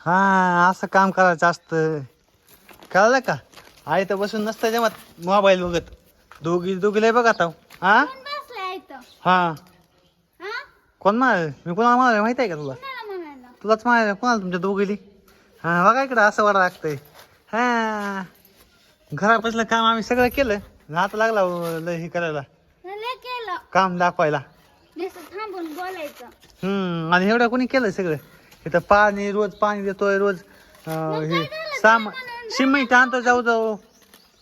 हा असं काम करायचं असतं कळलं का? आई तर बसून नसतं जमत मोबाईल बघत. दोघी दोघीला बघ आता. हा? हा. हा? कोण म्हणाल? मी कोणाला म्हणाले माहिती आहे का तुला? तुलाच म्हणाले कोणाला तुमच्या दोघीली? हा बघा इकडं असं वाटं लागतंय. हा. घरापासलं काम आम्ही सगळं केलं. आता लागला हो लय हे करायला. काम दाखवायला. हम्म आणि एवढं कोणी केलं सगळं? इथं पाणी रोज पाणी देतोय रोज अं, हे साम सिमेंट आणतो जाऊ जाऊ.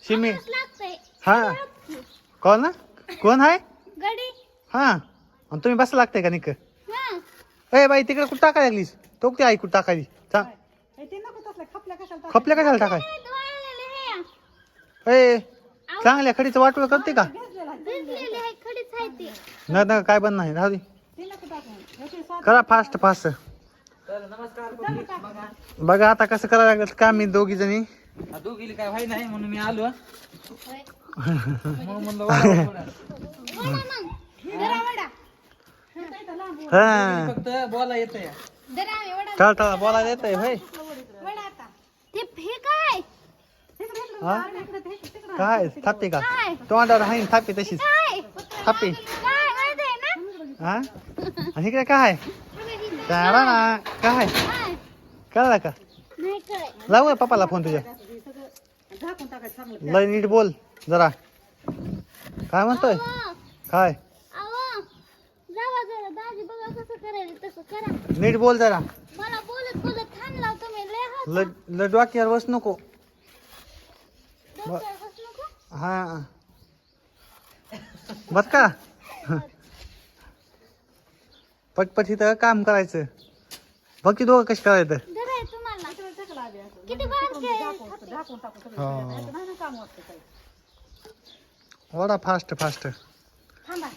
सिमेंट लागतंय. हा. कोण? ना कोण आहे? गडी हा. आणि तुम्ही बसा लागताय का निक हा. ए बाई तिकडे कुठं टाकायला लागलीस? तो कुठे आई कुठं टाकायली? चा खपल्या कशाला टाकाय? हे धुवायलेले हे ए चांगल्या खडीचं वाटोळ करते का? भिजलेले आहे खडीच आहे ते. न न काय बंद नाही राहू दे. करा फास्ट फास्ट. बघा. आता कसं करायला लागलं काम मी दोघी जणी. दोघीला काय व्हाय नाही म्हणून मी आलो. होय. मग म्हणलं वाढवा थोडा. वडा मग. जरा वडा हा. फक्त बोला येत या जरा आम्ही वडा टाळ टाळ बोलायला वडा आता. ते काय? हा? काय? थापी का? काय? तोंडावर हाईन थापी तशीच. काय? थापी. काय? माहीत आहे ना? हा? आणि इकडे काय? जाणार ना काय कळला का? लावू लाव पप्पाला फोन तुझ्या. लय नीट बोल जरा. काय म्हणतोय? काय? नीट बोल जरा. लडवाक्यावर बस नको. हा. बस का? पटपट इथं काम करायचं. बघ की दोघं कशी करायचं. आहे. Vada fast fast.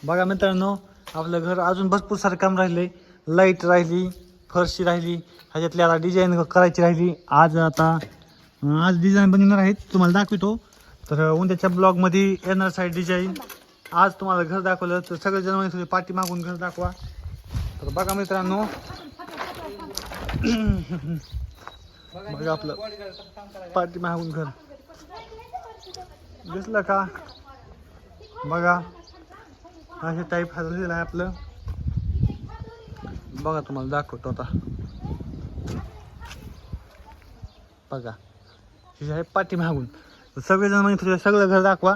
बघा मित्रांनो आपलं घर अजून भरपूर सारं काम राहिले लाइट राहिली फरशी राहिली ह्याच्यातली आता डिझाईन करायची राहिली. आज आता आज डिझाईन बनवणार आहेत. तुम्हाला दाखवतो. तर उद्याच्या ब्लॉगमध्ये येणार साईड डिझाईन आज तुम्हाला घर दाखवलं. तर सगळे जण म्हणत होते पाठी मागून घर दाखवा. तर बघा मित्रांनो. बघा आपलं पाठी मागून घर. दिसलं का? बघा. अशा टाईप हजरलेलं आहे आपलं. बघा तुम्हाला दाखवतो आता. बघा. हे आहे पाठी मागून. सगळेजण म्हणजे तुझं सगळं घर दाखवा.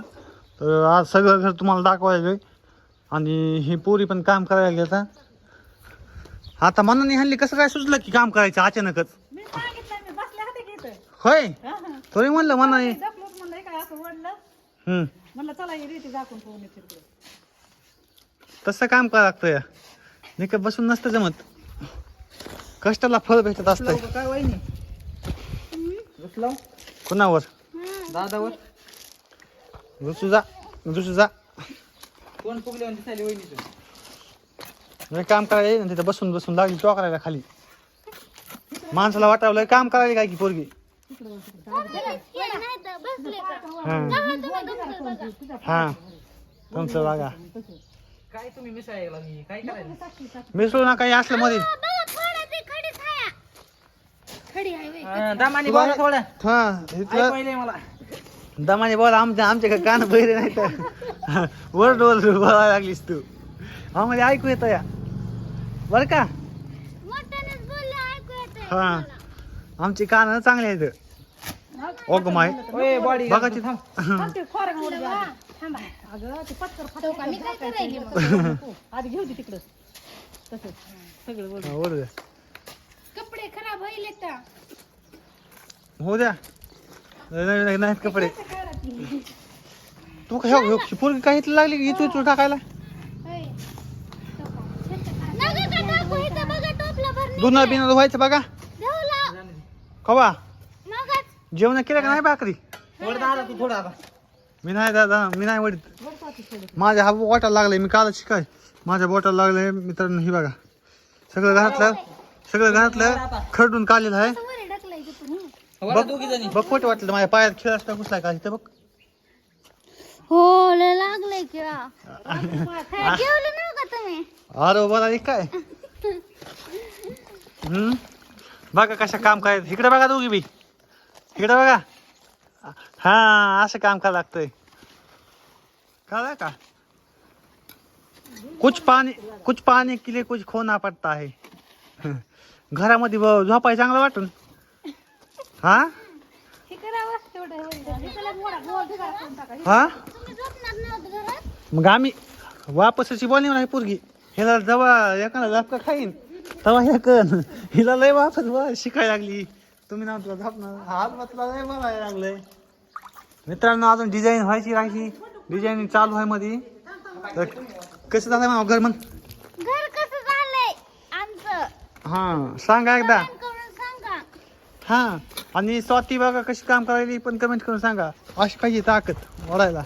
तर आज सगळं घर तुम्हाला दाखवायचं आणि ही पोरी पण काम करायला गेलं आता मनाने हल्ली कसं काय सुचलं की काम करायचं अचानकच? मी सांगितलं मी बसले होते की इथं. होय? हा, हा. तरी म्हणलं मनाने. जपलोच म्हणलं हे काय असं ओढलं हम्म. म्हणलं चला ही रीती दाखवून ठेवून येते तिकडे. तसं काम करावं लागतं या. नाही का बसून नसतं जमत. कष्टाला फळ भेटत असतंय लावू का? काय वहिनी? रुसलाव कुणावर? दादावर? रुसू जा रुसू जा कोण फुगले दिसायली वहिनी हे काम करायला येईल ना तिथं बसून बसून लागली तो करायला खाली. माणसाला वाटावलं काम करायला काय की पोरगी? हे. हा. तुमचं बघा. हा तुमचं बघा काय तुम्ही मिसायला मी काय करायचं मिसळू नका हे असलं मध्ये. दामानी बोला थोडा. हा इथलं मला. दमाने बोल आमच्या आमच्या का कान बहिरे नाही तर वर डोल बोलायला लागलीस तू. आम्हाला ऐकू येतं या. बरं का? हा. आमची कान चांगली आहेत. ओग माय. बघा ती. थांब. ते खोरं उडी वा, आधी. थांबा. अगं ते पत्कर तो का मी काय करायली मग? फाटायचं आधी घेऊ दे तिकडं. तसंच. सगळं ओढून. ओढ द्या कपडे खराब होईल होऊ द्या. नाही- नाही- नाहीत कपडे. तू काय हो पोरगी काय इथं लागली की इथं इथं टाकायला होय. नका का टाकू इथं बघा टोपला भरणे दुना बिना व्हायचं बघा. मगच. जेवण केलं का नाही भाकरी? थोडं दादा तू थोडा आता. मी नाही दादा मी नाही वडीत माझ्या हा बोटाला लागले मी काल शिकाय. माझ्या बोटाला लागले मित्रांनो ही बघा. सगळं घरातलं सगळं घरातलं खरडून काढलेलं आहे. वर ढकलाय तिथून बघा खोटं वाटलं माझ्या पायात खेळ असता घुसलाय का इथं बघ. हो लय लागलंय का तुम्ही? अरे बरं आहे काय? हम्म? बघा कशा काम काय इकडे बघा दोघी बी. इकडे बघा. हा असं काम का लागतंय? कळलं का? कुछ पाणी कुछ पाणी किले कुछ खोना पडता आहे घरामध्ये ब- झोपाय चांगलं वाटून. हा? हा? मग आम्ही वापसची बोलली नाही पोरगी हिला जवळ एखादा झपका खाईन. तेव्हा हे कन हिला लय वापस वा शिकायला लागली. तुम्ही ना तुला झपणार हात बसला लय मला लागलंय. मित्रांनो अजून डिझाईन व्हायची राहायची डिझाईन चालू आहे मध्ये तर कसं झालं मग घर मग? घर कसं झालंय? आमचं. हां सांगा एकदा. हां आणि स्वाती बघा कशी काम करायली पण कमेंट करून सांगा. अशी पाहिजे ताकद ओढायला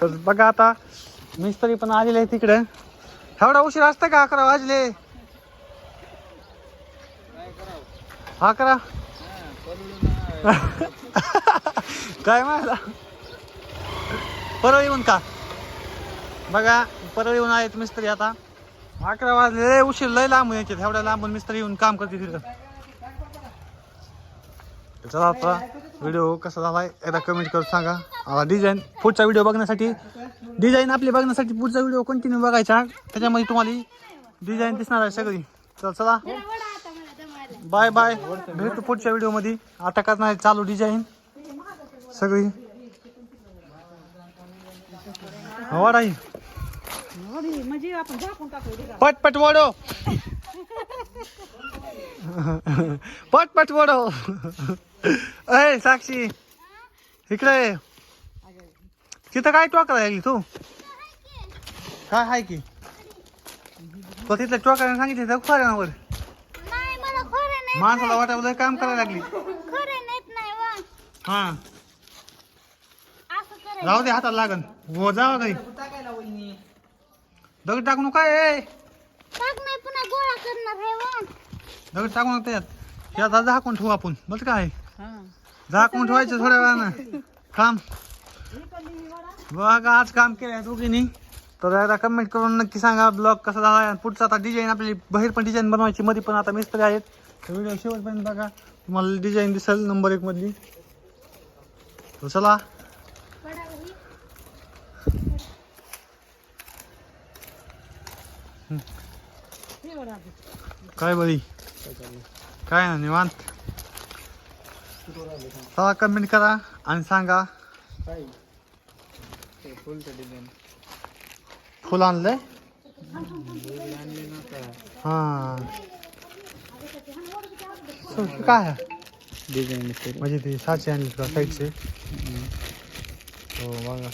तर बघा आता मिस्त्री पण आलेले आहे तिकडं एवढा उशीर असतं का अकरा वाजले? अकरा काय माहिती? परळ येऊन का? बघा परळ येऊन आहेत मिस्त्री आता. अकरा वाजले उशीर लय लांबून यायचे एवढ्या लांबून मिस्त्री येऊन काम करते तिथं. चला आता व्हिडिओ कसा झालाय एकदा कमेंट करून सांगा. आता डिझाईन पुढचा व्हिडिओ बघण्यासाठी डिझाईन आपली बघण्यासाठी पुढचा व्हिडिओ कंटिन्यू बघायचा. त्याच्यामध्ये तुम्हाला डिझाईन दिसणार आहे सगळी. चला दमायला बाय बाय भेटू पुढच्या व्हिडिओमध्ये आता करणार आहे चालू डिझाईन सगळी. वाढाई मोडी म्हणजे पट पट वडो पट पट वडो अय साक्षी इकडे. तिथं काय टोकरा लागली तू? काय आहे की? तो तिथलं टोकराने सांगितलं खऱ्यावर. खरं नाही माणसाला वाटावलं काम करायला लागली. हा. जाऊ दे हाताला लागन. हो टाकायला वहिनी दगड टाकू ए पुन्हा गोळा करणार आहे वा दगड टाकू नका त्यात. यात आता झाकून ठेवू आपण. बस काय हा. झाकून ठेवायचं थोड्या वेळानं. काम बघा आज काम केलं आहे दोघींनी. तर एकदा कमेंट करून नक्की सांगा ब्लॉग कसा झाला आणि पुढचा आता डिझाईन आपली बाहेर पण डिझाईन बनवायची मध्ये पण आता मिस्त्री आहेत. तर व्हिडिओ शेवटपर्यंत बघा. तुम्हाला डिझाईन दिसेल नंबर एक मधली. तर चला. हे आधी. काय बरी? काय ना निवांत. चला कमेंट करा आणि सांगा. फुल आणलंय? हा. सो, हे काय आहे? म्हणजे ते साचे आणले का साईडचे. हो बघा.